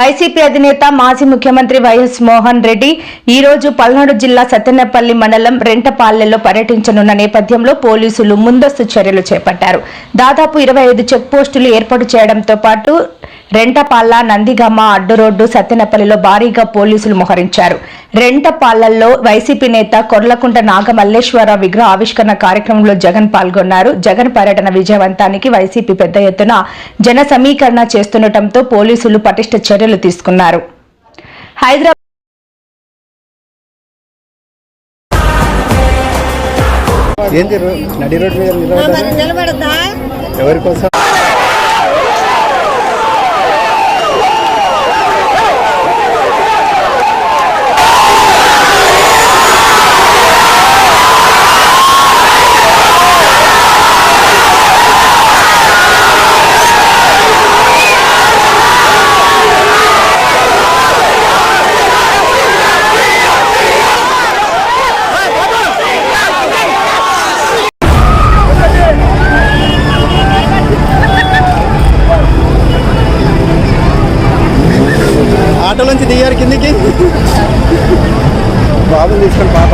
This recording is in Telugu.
వైసీపీ అధినేత మాజీ ముఖ్యమంత్రి వైఎస్ మోహన్ రెడ్డి ఈ రోజు పల్నాడు జిల్లా సత్తెనపల్లి మండలం రెంటపాలెలో పర్యటించనున్న నేపథ్యంలో పోలీసులు ముందస్తు చర్యలు చేపట్టారు. దాదాపు ఇరవై ఐదు చెక్ పోస్టులు ఏర్పాటు చేయడంతో పాటు రెంటపాల్ల నందిగామ అడ్డు రోడ్డు సత్తెనపల్లిలో భారీగా పోలీసులు మోహరించారు. రెంటపాళ్ళలో వైసీపీ నేత కొర్లకుంట నాగమల్లేశ్వరరావు విగ్రహ ఆవిష్కరణ కార్యక్రమంలో జగన్ పాల్గొన్నారు. జగన్ పర్యటన విజయవంతానికి వైసీపీ పెద్ద ఎత్తున జన సమీకరణ చేస్తుండటంతో పోలీసులు పటిష్ట చర్యలు తీసుకున్నారు. హైదరాబాద్ ఎవరి కోసం ఆటోలోంచి దిగారు కిందికి. బాబు తీసుకొని పాప.